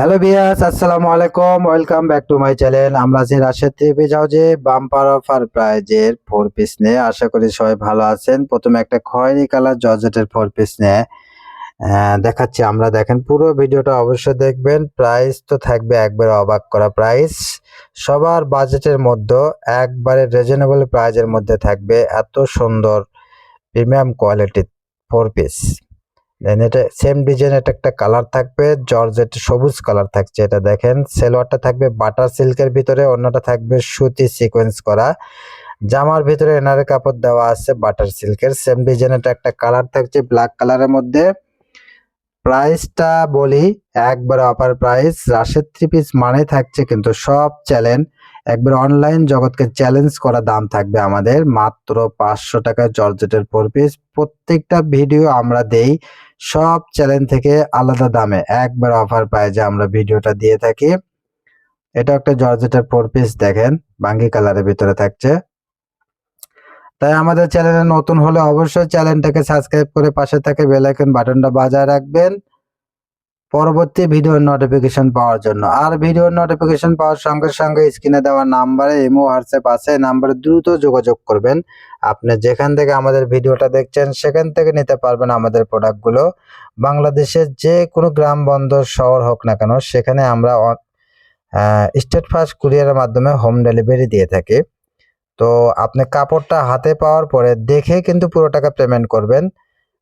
Hello বিয়াস আসসালামু আলাইকুম, welcome back to my channel. আমরা আছি রাশেদ টিভি যাও যে বাম্পার অফার প্রাইজের ফোর পিস নিয়ে। আশা করি সবাই ভালো আছেন। প্রথমে একটা খয়েরি কালার জর্জেটের ফোর পিস নিয়ে দেখাচ্ছি। আমরা দেখেন, পুরো ভিডিওটা অবশ্যই দেখবেন। প্রাইস তো থাকবে একবার অবাক করা প্রাইস। সবার বাজেটের মধ্যে, একবারে রিজনেবল প্রাইজের মধ্যে থাকবে এত সুন্দর প্রিমিয়াম কোয়ালিটির ফোর পিস দেন এটা সেম ডিজাইন এটা একটা কালার থাকবে, জর্জেট সবুজ কালার থাকছে এটা দেখেন। সেলোয়ারটা থাকবে বাটার সিল্কের ভিতরে, অন্যটা থাকবে সুতি সিকোয়েন্স করা। জামার ভিতরে এনারে কাপড় দেওয়া আছে বাটার সিল্কের সেম ডিজাইন এটা একটা কালার থাকছে ব্ল্যাক কালারের মধ্যে। প্রাইসটা বলি, একবার অফার প্রাইস রাশের থ্রি পিস মানে থাকছে কিন্তু সব চ্যালেঞ্জ একবার অনলাইন জগৎকে চ্যালেঞ্জ করা দাম থাকবে আমাদের। মাত্র পাঁচশো টাকা জর্জেটের ফোর পিস প্রত্যেকটা ভিডিও আমরা দেই। সব চ্যানেল থেকে আলাদা দামে একবার অফার পায় যে আমরা ভিডিওটা দিয়ে থাকি। এটা একটা জর্জেটের ফোর পিস দেখেন বাঙ্গি কালারের ভিতরে থাকছে। তাই আমাদের চ্যানেলে নতুন হলে অবশ্যই চ্যানেলটাকে সাবস্ক্রাইব করে পাশে থাকে বেলাইকন বাটনটা বাজায় রাখবেন। পরবর্তী ভিডিওর নোটিফিকেশন পাওয়ার জন্য। আর ভিডিওর নোটিফিকেশন পাওয়ার সঙ্গে সঙ্গে স্ক্রিনে দেওয়া নাম্বারে ইমো হোয়াটসঅ্যাপ আছে। নাম্বারে দ্রুত যোগাযোগ করবেন। আপনি যেখান থেকে আমাদের ভিডিওটা দেখছেন, সেখান থেকে নিতে পারবেন আমাদের প্রোডাক্টগুলো বাংলাদেশের যে কোনো গ্রাম, বন্দর, শহর হোক না কেন, সেখানে আমরা স্টেট ফার্স্ট কুরিয়ারের মাধ্যমে হোম ডেলিভারি দিয়ে থাকি। তো আপনি কাপড়টা হাতে পাওয়ার পরে দেখে কিন্তু পুরো টাকা পেমেন্ট করবেন।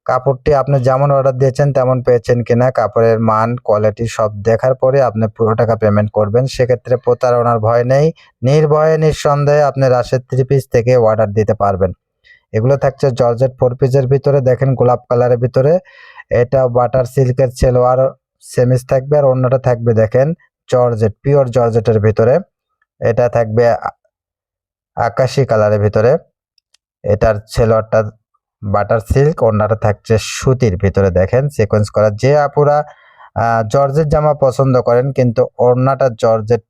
কাপড়টি আপনি যেমন অর্ডার দিয়েছেন তেমন পেয়েছেন কিনা, কাপড়ের মান কোয়ালিটি সব দেখার পরে আপনি পুরো টাকা পেমেন্ট করবেন। সেক্ষেত্রে প্রতারণার ভয় নেই, নির্ভয়ে, নিঃসন্দেহে আপনি রাশের থ্রি পিস থেকে অর্ডার দিতে পারবেন। এগুলো থাকছে জর্জেট ফোর পিসের ভিতরে, দেখেন গোলাপ কালারের ভিতরে। এটা বাটার সিল্কের সেলোয়ার সেমিস থাকবে আর অন্যটা থাকবে দেখেন জর্জেট পিওর জর্জেটের ভিতরে। এটা থাকবে আকাশি কালারের ভিতরে। এটার সেলোয়ারটা বাটার সিল্ক ওড়নাটা থাকছে সুতির ভিতরে দেখেন সিকোয়েন্স করা। যে আপুরা আহ, জর্জেট জামা পছন্দ করেন কিন্তু ওড়নাটা জর্জেট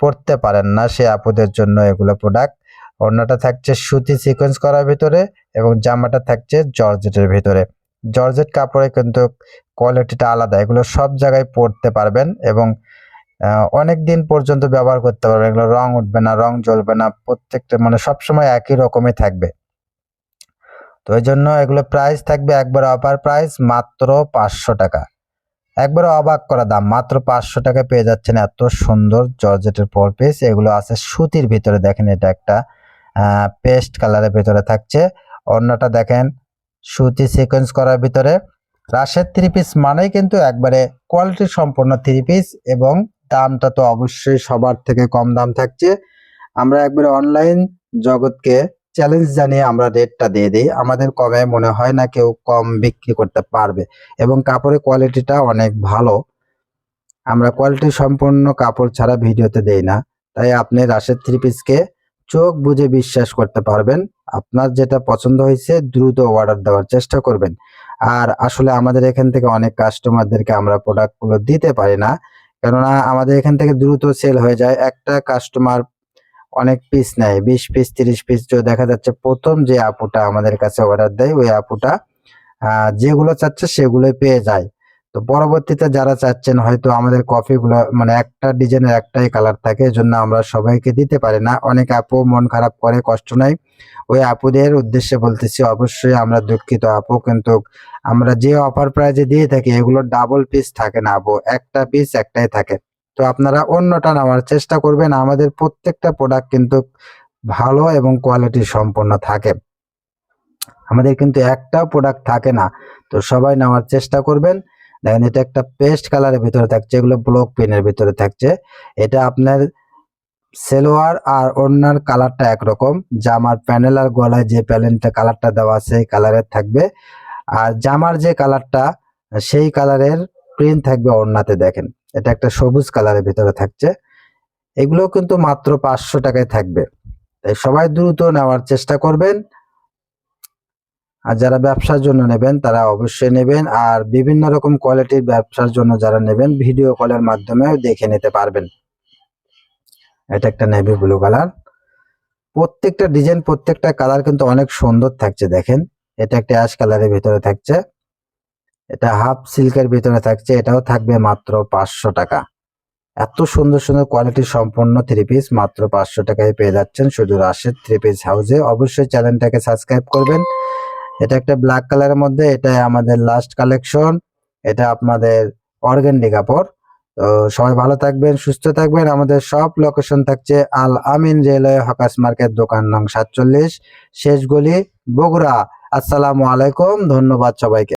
পরতে পারেন না সে আপুদের জন্য এগুলো প্রোডাক্ট ওড়নাটা থাকছে সুতি সিকোয়েন্স করার ভিতরে এবং জামাটা থাকছে জর্জেটের ভিতরে। জর্জেট কাপড়ে কিন্তু কোয়ালিটিটা আলাদা এগুলো সব জায়গায় পরতে পারবেন এবং অনেক দিন পর্যন্ত ব্যবহার করতে পারবেন। এগুলো রং উঠবে না রং জ্বলবে না প্রত্যেকটা মানে সবসময় একই রকমই থাকবে। তো এই জন্য এগুলো প্রাইস থাকবে একবার অফার প্রাইস মাত্র পাঁচশো টাকা। একবার অবাক করা দাম, মাত্র পাঁচশো টাকা পেয়ে যাচ্ছেন এত সুন্দর জর্জেটের ফোর পিস এগুলো আছে সুতির ভিতরে, দেখেন এটা একটা পেস্ট কালারের ভিতরে থাকছে। অন্যটা দেখেন সুতি সিকোয়েন্স করার ভিতরে। রাশের থ্রি পিস মানেই কিন্তু একবারে কোয়ালিটি সম্পন্ন থ্রি পিস এবং দামটা তো অবশ্যই সবার থেকে কম দাম থাকছে। আমরা একবারে অনলাইন জগৎকে চ্যালেঞ্জ জানিয়ে আমরা রেটটা দিয়ে দিই। আমাদের কমে মনে হয় না কেউ কম বিক্রি করতে পারবে এবং কাপড়ের কোয়ালিটিটা অনেক ভালো। আমরা কোয়ালিটি সম্পন্ন কাপড় ছাড়া ভিডিওতে দেই না। তাই আপনি রাশের থ্রি পিসকে চোখ বুঝে বিশ্বাস করতে পারবেন। আপনার যেটা পছন্দ হয়েছে দ্রুত অর্ডার দেওয়ার চেষ্টা করবেন। আর আসলে আমাদের এখান থেকে অনেক কাস্টমারদেরকে আমরা প্রোডাক্টগুলো দিতে পারি না। কেননা আমাদের এখান থেকে দ্রুত সেল হয়ে যায়। একটা কাস্টমার অনেক পিস নেয়। বিশ পিস তিরিশ পিস দেখা যাচ্ছে প্রথম যে আপুটা আমাদের কাছে অর্ডার দেয়, ওই আপুটা যেগুলো চাচ্ছে সেগুলোই পেয়ে যায়। তো পরবর্তীতে যারা চাচ্ছেন, হয়তো আমাদের কফিগুলো মানে একটা ডিজাইনের একটাই কালার থাকে, এজন্য আমরা সবাইকে দিতে পারি না। অনেক আপু মন খারাপ করে, কষ্ট নেয়। ওই আপুদের উদ্দেশ্যে বলতেছি, অবশ্যই আমরা দুঃখিত আপু, কিন্তু আমরা যে অফার প্রাইজে দিয়ে থাকি, এগুলো ডাবল পিস থাকে না আপু। একটা পিস একটাই থাকে। তো আপনারা অন্যটা নেওয়ার চেষ্টা করবেন। আমাদের প্রত্যেকটা প্রোডাক্ট কিন্তু ভালো এবং কোয়ালিটি সম্পন্ন থাকে। আমাদের কিন্তু একটাও প্রোডাক্ট থাকে না। তো সবাই নেওয়ার চেষ্টা করবেন। দেখেন, এটা একটা পেস্ট কালারের ভিতরে থাকছে, এগুলো ব্লক পেনের ভিতরে থাকছে। এটা আপনার সেলোয়ার আর ওড়নার কালারটা একরকম। জামার প্যানেল আর গলায় যে প্যানেলটা কালারটা দেওয়া আছে, সেই কালারের থাকবে। আর জামার যে কালারটা সেই কালারের প্রিন্ট থাকবে ওড়নাতে, দেখেন। এটা একটা সবুজ কালারের ভিতরে থাকছে। এগুলো কিন্তু মাত্র পাঁচশো টাকায় থাকবে। তাই সবাই দ্রুত নেওয়ার চেষ্টা করবেন। আর যারা ব্যবসার জন্য নেবেন, তারা অবশ্যই নেবেন। আর বিভিন্ন রকম কোয়ালিটির ব্যবসার জন্য যারা নেবেন ভিডিও কলের মাধ্যমেও দেখে নিতে পারবেন। এটা একটা নেভি ব্লু কালার প্রত্যেকটা ডিজাইন প্রত্যেকটা কালার কিন্তু অনেক সুন্দর থাকছে, দেখেন। এটা একটা অ্যাশ কালারের ভিতরে থাকছে। এটা হাফ সিল্কের ভিতরে থাকছে, এটাও থাকবে মাত্র পাঁচশো টাকা। এত সুন্দর সুন্দর কোয়ালিটি সম্পন্ন থ্রি পিস মাত্র পাঁচশো টাকায় পেয়ে যাচ্ছেন শুধু রাশেদ থ্রি পিস হাউসে অবশ্যই চ্যানেলটাকে সাবস্ক্রাইব করবেন। এটা একটা ব্ল্যাক কালারের মধ্যে, এটা আমাদের লাস্ট কালেকশন এটা আপনাদের অর্গেন্ডি কাপড়। তো সবাই ভালো থাকবেন, সুস্থ থাকবেন। আমাদের সব লোকেশন থাকছে Al Amin railway hawkers market, দোকান নং সাতচল্লিশ, শেষ গলি, বগুড়া। আসসালামু আলাইকুম, ধন্যবাদ সবাইকে।